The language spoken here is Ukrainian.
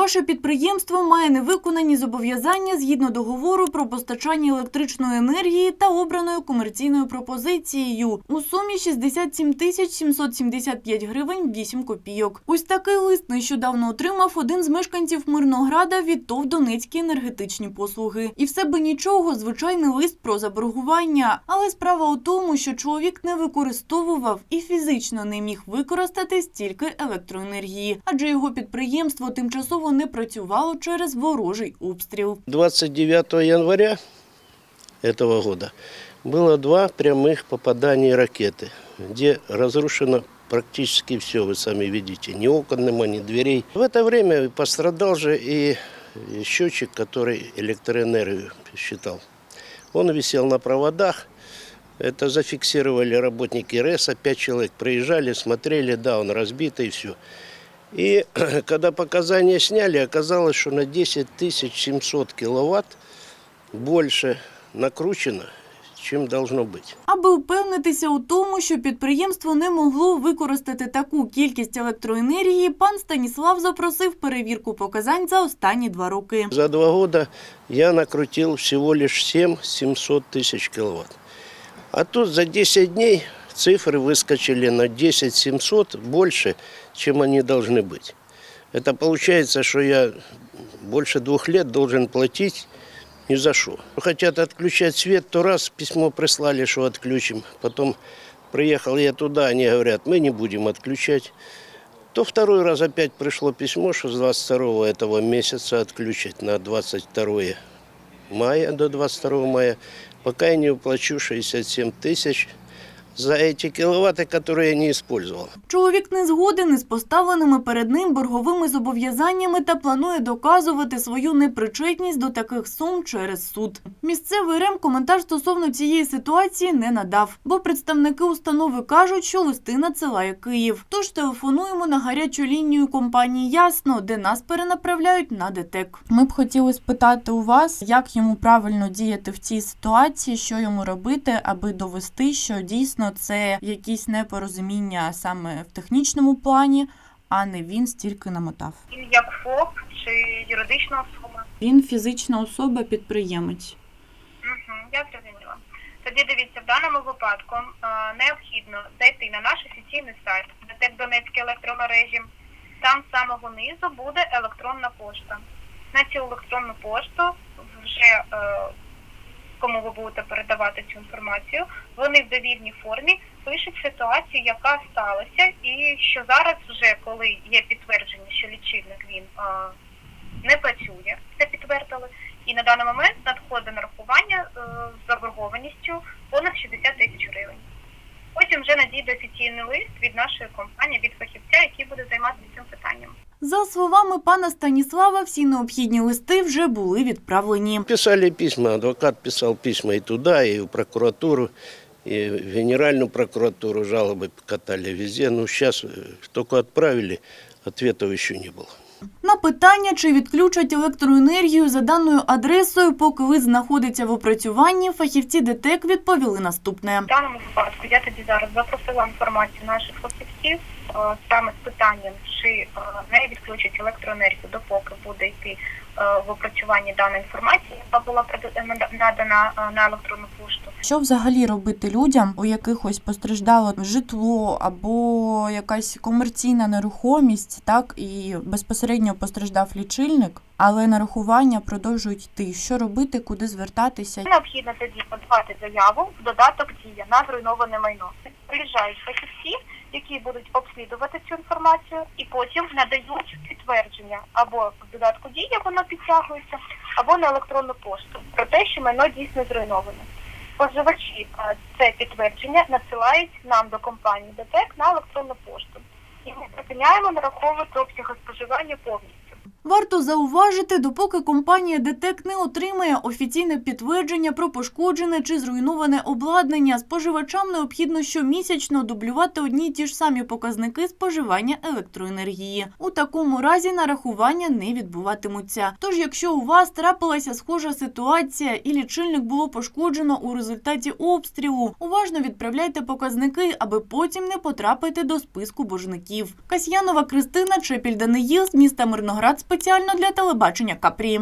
Ваше підприємство має невиконані зобов'язання згідно договору про постачання електричної енергії та обраною комерційною пропозицією у сумі 67 тисяч 775 гривень 8 копійок. Ось такий лист нещодавно отримав один з мешканців Мирнограда від ТОВ Донецькі енергетичні послуги. І все би нічого, звичайний лист про заборгування. Але справа у тому, що чоловік не використовував і фізично не міг використати стільки електроенергії, адже його підприємство тимчасово не працювало через ворожий обстріл. 29 января этого года было два прямых попадания ракеты, где разрушено практически все, вы сами видите, ни окон нема, ни дверей. В это время пострадал же и счетчик, который электроэнергию считал. Он висел на проводах, это зафиксировали работники РЭСа, пять человек приезжали, смотрели, да, он разбитый, и все. И когда показания сняли, оказалось, что на 10 700 киловатт больше накручено, чем должно быть. Аби упевнитися у тому, що підприємство не могло використати таку кількість електроенергії, пан Станіслав запросив перевірку показань за останні два роки. За два года я накрутил всего лишь 7 700 тысяч киловатт. А тут за 10 дней цифры выскочили на 10 700 больше, чем они должны быть. Это получается, что я больше двух лет должен платить ни за что. Хотят отключать свет, то раз письмо прислали, что отключим. Потом приехал я туда, они говорят, мы не будем отключать. То второй раз опять пришло письмо, что с 22 этого месяца отключат на 22 мая до 22 мая, пока я не уплачу 67 тысяч за эти киловатты, которые я не использовал. Чоловік не згоден із поставленими перед ним борговими зобов'язаннями та планує доказувати свою непричетність до таких сум через суд. Місцевий РЕМ коментар стосовно цієї ситуації не надав, бо представники установи кажуть, що листи надсилає Київ. Тож телефонуємо на гарячу лінію компанії Ясно, де нас перенаправляють на ДТЕК. Ми б хотіли спитати у вас, як йому правильно діяти в цій ситуації, що йому робити, аби довести, що дійсно це якісь непорозуміння саме в технічному плані, а не він стільки намотав. Він як ФОП чи юридична особа. Він фізична особа, підприємець. Угу, я зрозуміла. Тоді дивіться, в даному випадку е, необхідно зайти на наш офіційний сайт ДТЕК Донецькі електромережі. Там з самого низу буде електронна пошта. На цю електронну пошту вже е, кому ви будете передавати цю інформацію, вони в довільній формі пишуть ситуацію, яка сталася, і що зараз, вже коли є підтвердження, що лічильник він е, не працює, це підтвердили. І на даний момент надходить нарахування е, з заборгованістю понад 60 тисяч гривень. Потім вже надійде офіційний лист від нашої компанії, від фахівця, який буде займатися цим питанням. За словами пана Станіслава, всі необхідні листи вже були відправлені. Писали письма, адвокат писал письма и туда, и в прокуратуру, и в Генеральную прокуратуру, жалобы катали везде. Ну, сейчас только отправили, ответов еще не было. На питання, чи відключать електроенергію за даною адресою, поки лист знаходиться в опрацюванні, фахівці ДТЕК відповіли наступне. В даному випадку я тоді зараз запросила інформацію наших фахівців саме з питанням, чи е, не відключать електроенергію, допоки буде йти е, в опрацюванні дана інформація, яка була надана е, на електронну пошту. Що взагалі робити людям, у яких ось постраждало житло або якась комерційна нерухомість, так і безпосередньо постраждав лічильник, але нарахування продовжують йти. Що робити, куди звертатися? Необхідно тоді подавати заяву в додаток дія на зруйноване майно. Приїжджають фахівці, які будуть обслідувати цю інформацію, і потім надають підтвердження або в додатку дія воно підтягується, або на електронну пошту про те, що майно дійсно зруйноване. Споживачі це підтвердження надсилають нам до компанії ДТЕК на електронну пошту. І ми припиняємо нараховувати обсяги споживання повністю. Варто зауважити, допоки компанія ДТЕК не отримає офіційне підтвердження про пошкоджене чи зруйноване обладнання, споживачам необхідно щомісячно дублювати одні й ті ж самі показники споживання електроенергії. У такому разі нарахування не відбуватимуться. Тож, якщо у вас трапилася схожа ситуація і лічильник було пошкоджено у результаті обстрілу, уважно відправляйте показники, аби потім не потрапити до списку боржників. Касьянова Кристина Чепіль Даниїл з міста Мирноград спеціально для телебачення Капрі.